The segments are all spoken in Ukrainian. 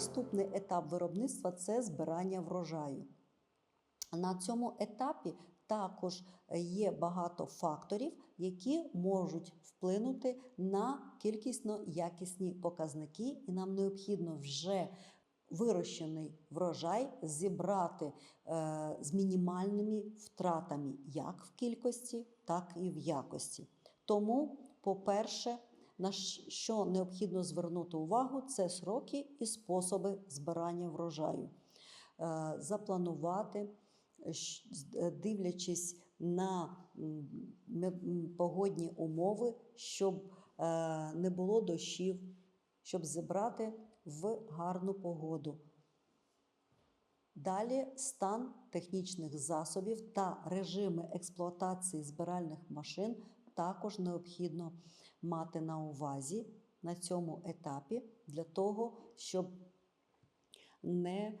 Наступний етап виробництва це збирання врожаю. На цьому етапі також є багато факторів, які можуть вплинути на кількісно-якісні показники, і нам необхідно вже вирощений врожай зібрати е, з мінімальними втратами як в кількості, так і в якості. Тому, по-перше, на що необхідно звернути увагу, це сроки і способи збирання врожаю. Е, Запланувати, з- е, дивлячись на погодні умови, щоб е, не було дощів, щоб зібрати в гарну погоду. Далі стан технічних засобів та режими експлуатації збиральних машин також необхідно мати на увазі на цьому етапі для того, щоб не е,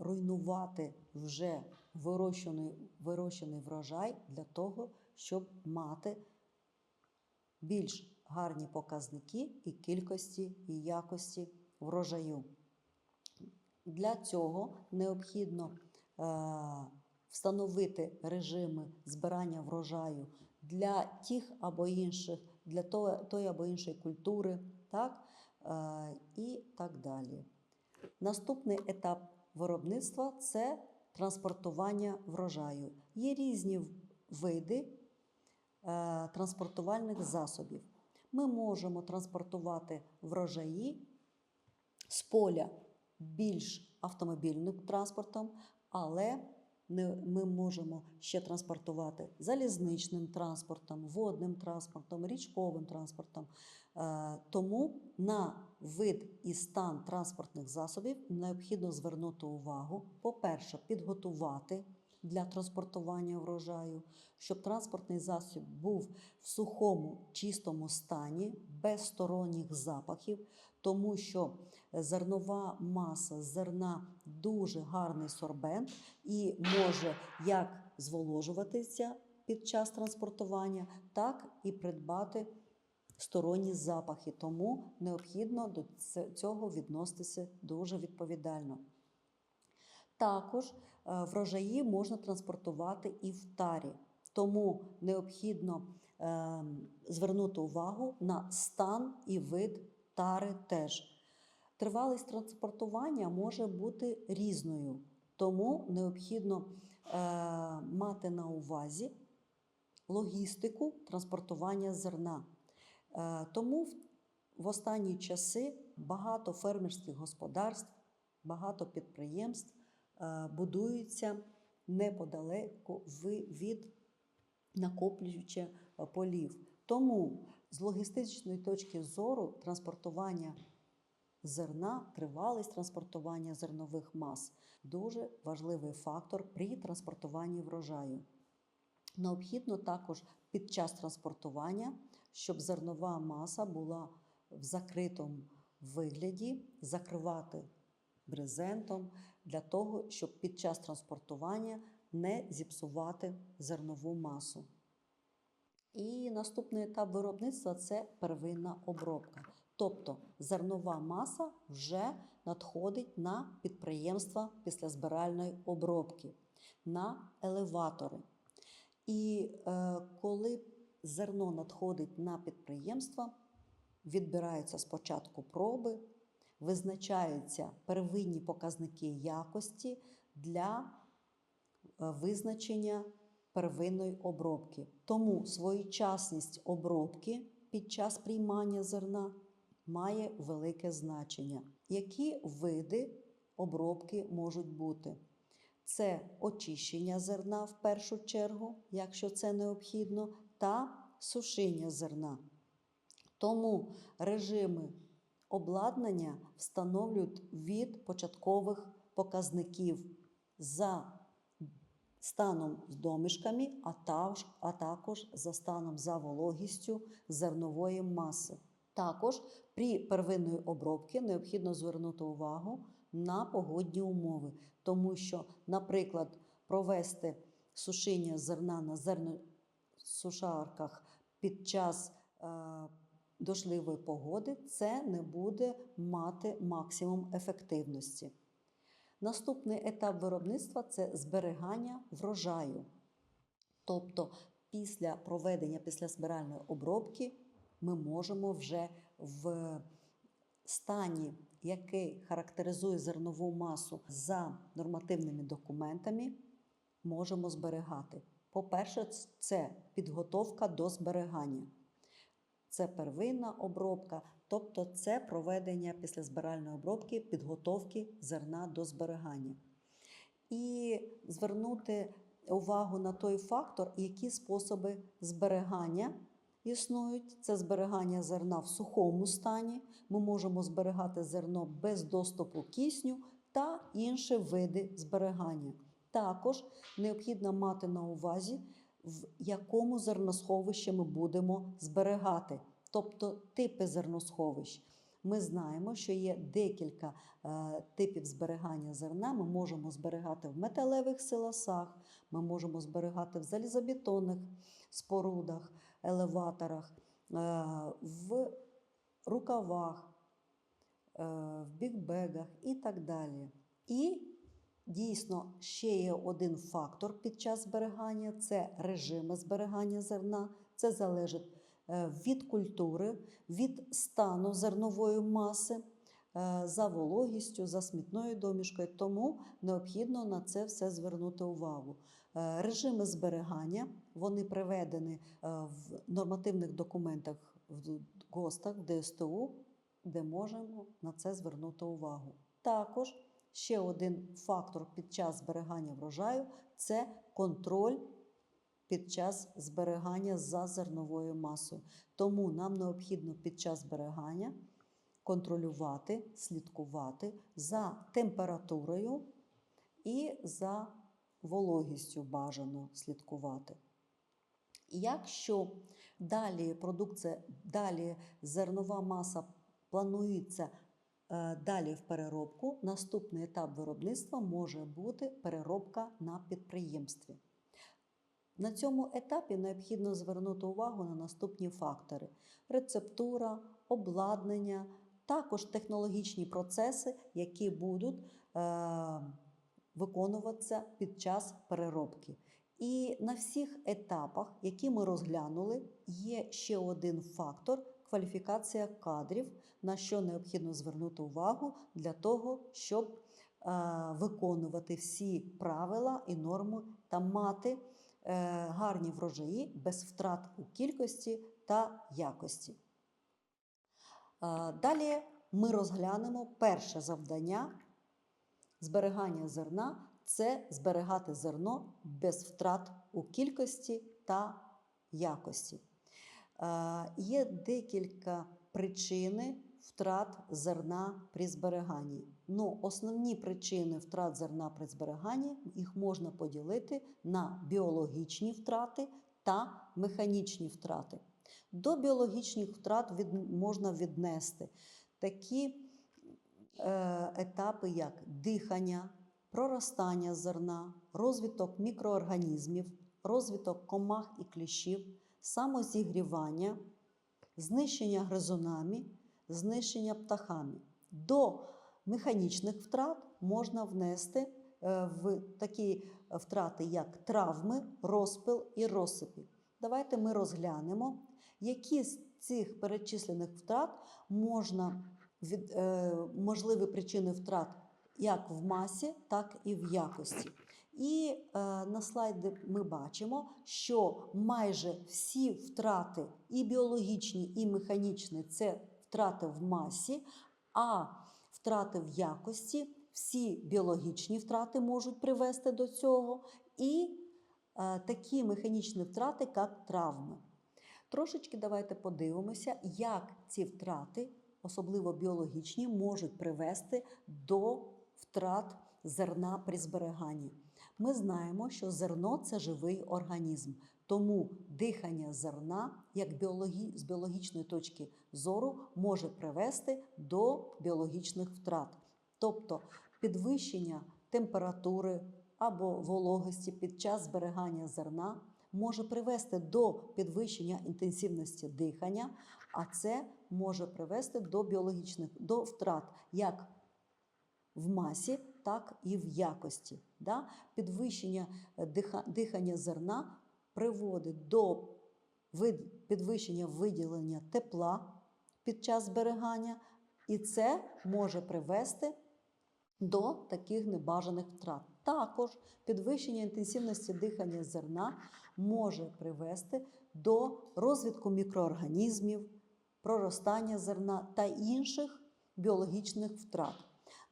руйнувати вже вирощений, вирощений врожай для того, щоб мати більш гарні показники і кількості і якості врожаю. Для цього необхідно е, встановити режими збирання врожаю для тих або інших, для тої або іншої культури, так? Е, і так далі. Наступний етап виробництва це транспортування врожаю. Є різні види е, транспортувальних засобів. Ми можемо транспортувати врожаї з поля більш автомобільним транспортом, але ми можемо ще транспортувати залізничним транспортом, водним транспортом, річковим транспортом. Е, тому на вид і стан транспортних засобів необхідно звернути увагу. По-перше, підготувати для транспортування врожаю, щоб транспортний засіб був в сухому, чистому стані, без сторонніх запахів, тому що зернова маса зерна дуже гарний сорбент і може як зволожуватися під час транспортування, так і придбати сторонні запахи. Тому необхідно до цього відноситися дуже відповідально. Також е, врожаї можна транспортувати і в тарі, тому необхідно е, звернути увагу на стан і вид тари теж. Тривалість транспортування може бути різною, тому необхідно е, мати на увазі логістику транспортування зерна. Е, Тому в- в останні часи багато фермерських господарств, багато підприємств е, будуються неподалеку від накоплюючи е, полів. Тому з логістичної точки зору транспортування зерна, тривалість транспортування зернових мас дуже важливий фактор при транспортуванні врожаю. Необхідно також під час транспортування, щоб зернова маса була в закритому вигляді, закривати брезентом для того, щоб під час транспортування не зіпсувати зернову масу. І наступний етап виробництва це первинна обробка. Тобто зернова маса вже надходить на підприємства після збиральної обробки, на елеватори. І е, коли зерно надходить на підприємства, відбираються спочатку проби, визначаються первинні показники якості для е, визначення первинної обробки. Тому своєчасність обробки під час приймання зерна має велике значення. Які види обробки можуть бути? Це очищення зерна в першу чергу, якщо це необхідно, та сушіння зерна. Тому режими обладнання встановлюють від початкових показників за станом з домішками, а також, а також за станом за вологістю зернової маси. Також при первинної обробці необхідно звернути увагу на погодні умови, тому що, наприклад, провести сушіння зерна на зерносушарках під час е, дощливої погоди це не буде мати максимум ефективності. Наступний етап виробництва це зберігання врожаю. Тобто, після проведення післязбиральної обробки ми можемо вже в стані, який характеризує зернову масу за нормативними документами, можемо зберігати. По-перше, це підготовка до зберігання. Це первинна обробка, тобто це проведення післязбиральної обробки, підготовки зерна до зберігання. І звернути увагу на той фактор, які способи зберігання існують. Це зберігання зерна в сухому стані. Ми можемо зберігати зерно без доступу кисню та інші види зберігання. Також необхідно мати на увазі, в якому зерносховищі ми будемо зберігати, тобто типи зерносховищ. Ми знаємо, що є декілька е, типів зберігання зерна. Ми можемо зберігати в металевих силосах, ми можемо зберігати в залізобетонних спорудах, елеваторах, е, в рукавах, е, в бікбегах і так далі. І дійсно ще є один фактор під час зберігання це режими зберігання зерна. Це залежить е, від культури, від стану зернової маси, е, за вологістю, за смітною домішкою. Тому необхідно на це все звернути увагу. Е, Режими зберігання вони приведені в нормативних документах в ГОСТах, в ДСТУ, де можемо на це звернути увагу. Також ще один фактор під час зберігання врожаю це контроль під час зберігання за зерновою масою. Тому нам необхідно під час зберігання контролювати, слідкувати за температурою і за вологістю бажано слідкувати. Якщо далі продукція, далі зернова маса планується далі в переробку, наступний етап виробництва може бути переробка на підприємстві. На цьому етапі необхідно звернути увагу на наступні фактори: рецептура, обладнання, також технологічні процеси, які будуть е, виконуватися під час переробки. І на всіх етапах, які ми розглянули, є ще один фактор кваліфікація кадрів, на що необхідно звернути увагу для того, щоб е, виконувати всі правила і норми та мати е, гарні врожаї без втрат у кількості та якості. Е, Далі ми розглянемо перше завдання зберігання зерна це зберігати зерно без втрат у кількості та якості. Е, Є декілька причин втрат зерна при зберіганні. Ну, основні причини втрат зерна при зберіганні їх можна поділити на біологічні втрати та механічні втрати. До біологічних втрат від, можна віднести такі е, етапи, як дихання, проростання зерна, розвиток мікроорганізмів, розвиток комах і кліщів, самозігрівання, знищення гризунами, знищення птахами. До механічних втрат можна внести е, в такі втрати, як травми, розпил і розсипи. Давайте ми розглянемо, які з цих перечислених втрат можна від, е, можливі причини втрат як в масі, так і в якості. І е, на слайді ми бачимо, що майже всі втрати, і біологічні, і механічні це втрати в масі, а втрати в якості, всі біологічні втрати можуть привести до цього, і е, такі механічні втрати, як травми. Трошечки давайте подивимося, як ці втрати, особливо біологічні, можуть привести до втрат зерна при зберіганні. Ми знаємо, що зерно це живий організм, тому дихання зерна, як біологі... з біологічної точки зору, може привести до біологічних втрат, тобто підвищення температури або вологості під час зберігання зерна може привести до підвищення інтенсивності дихання, а це може привести до біологічних до втрат як в масі, так і в якості. Да? Підвищення е, диха, дихання зерна приводить до підвищення виділення тепла під час зберігання, і це може привести до таких небажаних втрат. Також підвищення інтенсивності дихання зерна може привести до розвитку мікроорганізмів, проростання зерна та інших біологічних втрат.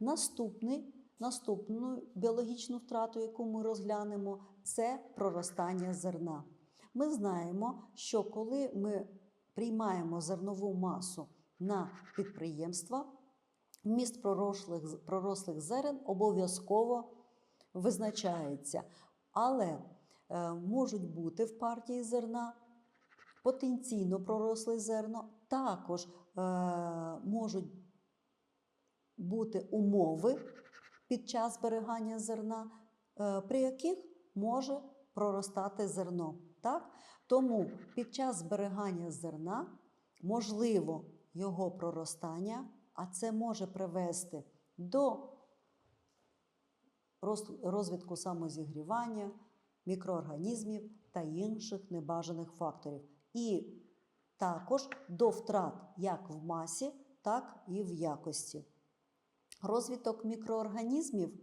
Наступний, наступну біологічну втрату, яку ми розглянемо, це проростання зерна. Ми знаємо, що коли ми приймаємо зернову масу на підприємства, вміст пророслих, пророслих зерен обов'язково визначається. Але е, можуть бути в партії зерна потенційно проросле зерно, також е, можуть бути умови під час зберігання зерна, е, при яких може проростати зерно. Так? Тому під час зберігання зерна можливо його проростання, а це може привести до розвитку самозігрівання, мікроорганізмів та інших небажаних факторів. І також до втрат як в масі, так і в якості. Розвиток мікроорганізмів,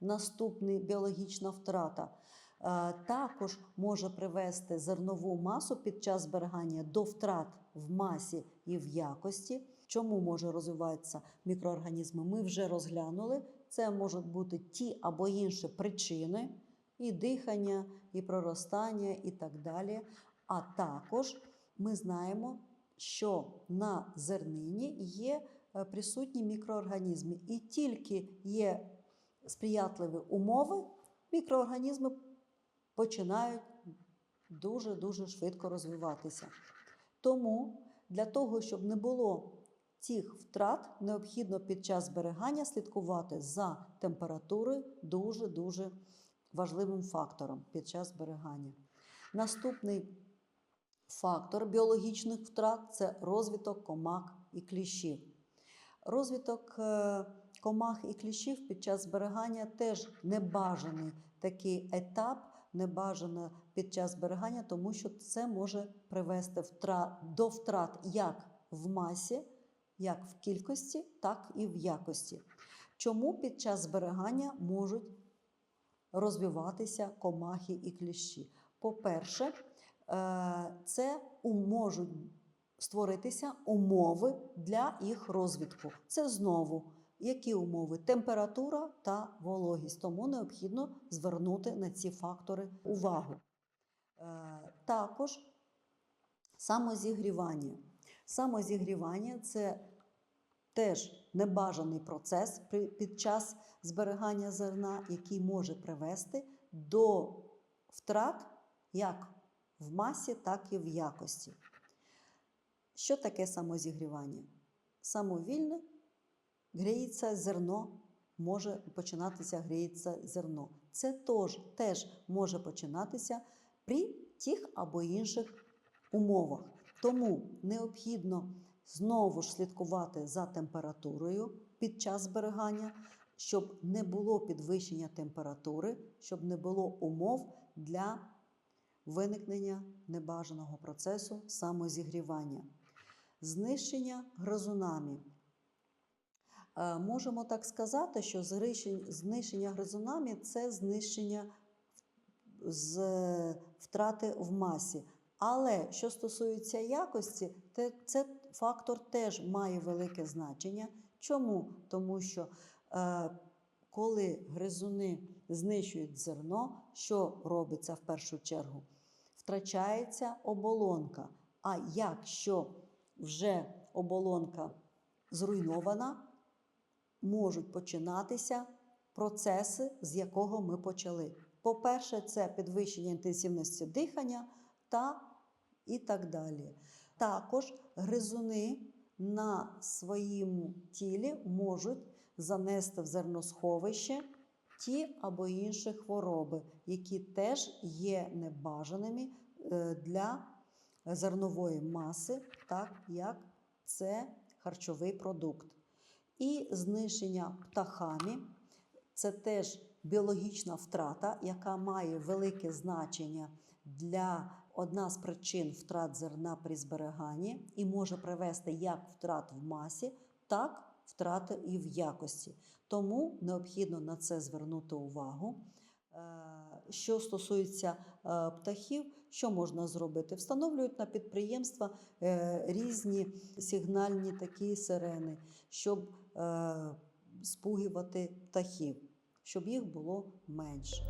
наступний біологічна втрата, е, також може привести зернову масу під час зберігання до втрат в масі і в якості. Чому може розвиватися мікроорганізми? Ми вже розглянули. Це можуть бути ті або інші причини, і дихання, і проростання, і так далі. А також ми знаємо, що на зернині є присутні мікроорганізми, і тільки є сприятливі умови, мікроорганізми починають дуже-дуже швидко розвиватися. Тому для того, щоб не було цих втрат, необхідно під час зберігання слідкувати за температурою дуже-дуже важливим фактором під час зберігання. Наступний фактор біологічних втрат це розвиток комах і кліщів. Розвиток е, комах і кліщів під час зберігання теж небажаний такий етап, небажано під час зберігання, тому що це може привести до втрат як в масі, як в кількості, так і в якості. Чому під час зберігання можуть розвиватися комахи і кліщі? По-перше, е, це можуть створитися умови для їх розвитку. Це знову які умови? Температура та вологість. Тому необхідно звернути на ці фактори увагу. Е, Також самозігрівання. Самозігрівання це теж небажаний процес під час зберігання зерна, який може привести до втрат як в масі, так і в якості. Що таке самозігрівання? Самовільне гріється зерно, може починатися гріється зерно. Це теж, теж може починатися при тих або інших умовах. Тому необхідно знову ж слідкувати за температурою під час зберігання, щоб не було підвищення температури, щоб не було умов для виникнення небажаного процесу самозігрівання. Знищення гризунами. Е, Можемо так сказати, що знищення гризунами це знищення з втрати в масі. Але що стосується якості, це фактор теж має велике значення. Чому? Тому що е, коли гризуни знищують зерно, що робиться в першу чергу? Втрачається оболонка. А якщо вже оболонка зруйнована, можуть починатися процеси, з якого ми почали. По-перше, це підвищення інтенсивності дихання та і так далі. Також гризуни на своєму тілі можуть занести в зерносховище ті або інші хвороби, які теж є небажаними е, для зернової маси, так як це харчовий продукт. І знищення птахами це теж біологічна втрата, яка має велике значення для одна з причин втрат зерна при зберіганні і може привести як втрат в масі, так втрати і в якості. Тому необхідно на це звернути увагу. Е, Що стосується е, птахів, що можна зробити? Встановлюють на підприємства е, різні сигнальні такі сирени, щоб спугувати птахів, щоб їх було менше.